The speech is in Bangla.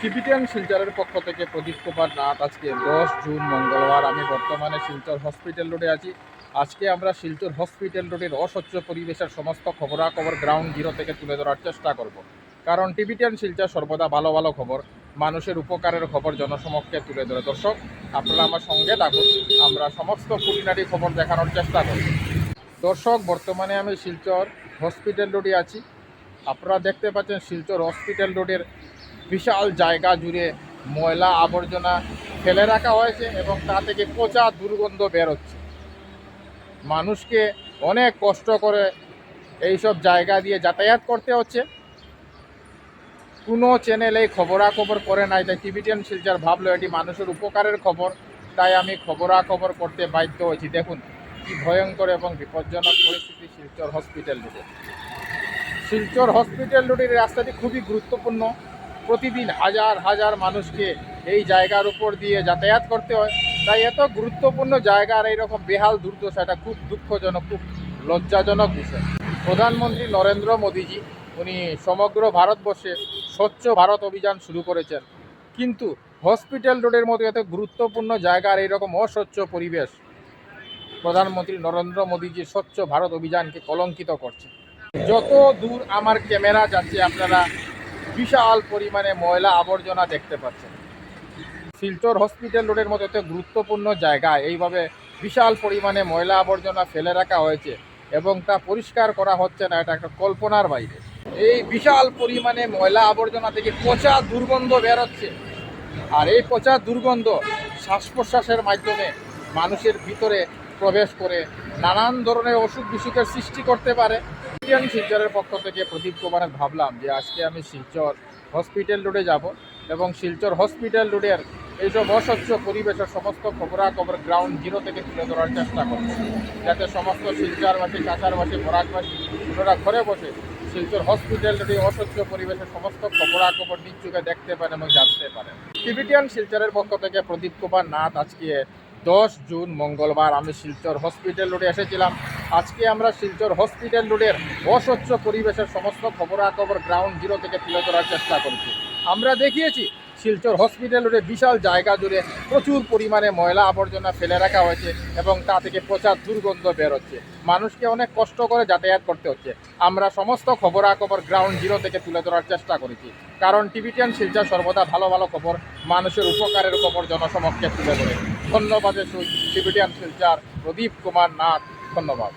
টিবিটিয়ান শিলচরের পক্ষ থেকে প্রদীপ কুমার নাথ আজকে দশ জুন মঙ্গলবার। আমি বর্তমানে শিলচর হসপিটাল রোডে আছি। আজকে আমরা শিলচর হসপিটাল রোডের অস্বচ্ছ পরিবেশের সমস্ত খবরাখবর গ্রাউন্ড জিরো থেকে তুলে ধরার চেষ্টা করব। কারণ টিবিটিয়ান শিলচর সর্বদা ভালো ভালো খবর। মানুষের উপকারের খবর জনসমক্ষে তুলে ধরে। দর্শক, আপনারা আমার সঙ্গে থাকুন। আমরা সমস্ত খুঁটিনাটি খবর দেখানোর চেষ্টা করব। দর্শক, বর্তমানে আমি শিলচর হসপিটাল রোডে আছি। আপনারা দেখতে পাচ্ছেন শিলচর হসপিটাল রোডের বিশাল জায়গা জুড়ে ময়লা আবর্জনা ফেলে রাখা হয়েছে এবং তা থেকে পচা দুর্গন্ধ বেরোচ্ছে মানুষকে অনেক কষ্ট করে এইসব জায়গা দিয়ে যাতায়াত করতে হচ্ছে। কোনো চ্যানেল খবরাখবর করে নাই, তাই টিভিটিয়ান শিলচার ভাবলো এটি মানুষের উপকারের খবর, তাই আমি খবরাখবর করতে বাধ্য হয়েছি। দেখুন, কি ভয়ঙ্কর এবং বিপজ্জনক পরিস্থিতি শিলচর হসপিটাল রোডে শিলচর হসপিটাল রোডের রাস্তাটি খুবই গুরুত্বপূর্ণ। প্রতিদিন হাজার হাজার মানুষকে এই জায়গার উপর দিয়ে যাতায়াত করতে হয়। তাই এত গুরুত্বপূর্ণ জায়গার এইরকম বেহাল দুর্দশা, এটা খুব দুঃখজনক, খুব লজ্জাজনক বিষয়। প্রধানমন্ত্রী নরেন্দ্র মোদীজি, উনি সমগ্র ভারতবর্ষে স্বচ্ছ ভারত অভিযান শুরু করেছেন। কিন্তু হসপিটাল রোডের মতো এত গুরুত্বপূর্ণ জায়গার এইরকম অস্বচ্ছ পরিবেশ, প্রধানমন্ত্রী নরেন্দ্র মোদীজি স্বচ্ছ ভারত অভিযানকে কলঙ্কিত করছে। যত দূর আমার ক্যামেরা যাচ্ছে, আপনারা বিশাল পরিমাণে ময়লা আবর্জনা দেখতে পাচ্ছেন। শিলচর হসপিটাল রোডের মতো এত গুরুত্বপূর্ণ জায়গায় এইভাবে বিশাল পরিমাণে ময়লা আবর্জনা ফেলে রাখা হয়েছে এবং তা পরিষ্কার করা হচ্ছে না, এটা একটা কল্পনার বাইরে। এই বিশাল পরিমাণে ময়লা আবর্জনা থেকে পচা দুর্গন্ধ বেরোচ্ছে আর এই পচা দুর্গন্ধ শ্বাস প্রশ্বাসের মাধ্যমে মানুষের ভিতরে প্রবেশ করে নানান ধরনের অসুখ বিসুখের সৃষ্টি করতে পারে। আমি শিলচরের পক্ষ থেকে প্রদীপ কুমারের ভাবলাম যে আজকে আমি শিলচর হসপিটাল রোডে যাব এবং শিলচর হসপিটাল রোডের এইসব অস্বচ্ছ পরিবেশের সমস্ত খবরাখবর গ্রাউন্ড জিরো থেকে তুলে ধরার চেষ্টা করব। যাতে সমস্ত শিলচরবাসী কাছারবাসী বরাকবাসী ওনারা ঘরে বসে শিলচর হসপিটাল রোডে অস্বচ্ছ পরিবেশের সমস্ত খবরাখবর নিশ্চুকে দেখতে পারেন এবং জানতে পারেন। টিভিটিয়ান শিলচরের পক্ষ থেকে প্রদীপ কুমার নাথ আজকে দশ জুন মঙ্গলবার আমি শিলচর হসপিটাল রোডে এসেছিলাম। আজকে আমরা শিলচর হসপিটাল রোডের অস্বচ্ছ পরিবেশের সমস্ত খবরাখবর গ্রাউন্ড জিরো থেকে তুলে ধরার চেষ্টা করছি। আমরা দেখিয়েছি শিলচর হসপিটাল রোডে বিশাল জায়গা জুড়ে প্রচুর পরিমাণে ময়লা আবর্জনা ফেলে রাখা হয়েছে এবং তা থেকে প্রচার দুর্গন্ধ বেরোচ্ছে মানুষকে অনেক কষ্ট করে যাতায়াত করতে হচ্ছে। আমরা সমস্ত খবরাখবর গ্রাউন্ড জিরো থেকে তুলে ধরার চেষ্টা করেছি। কারণ টিভিটিয়ান শিলচর সর্বদা ভালো ভালো খবর, মানুষের উপকারের খবর জনসমক্ষে তুলে ধরে। ধন্যবাদের টিভিটিয়ান শিলচর, প্রদীপ কুমার নাথ, ধন্যবাদ।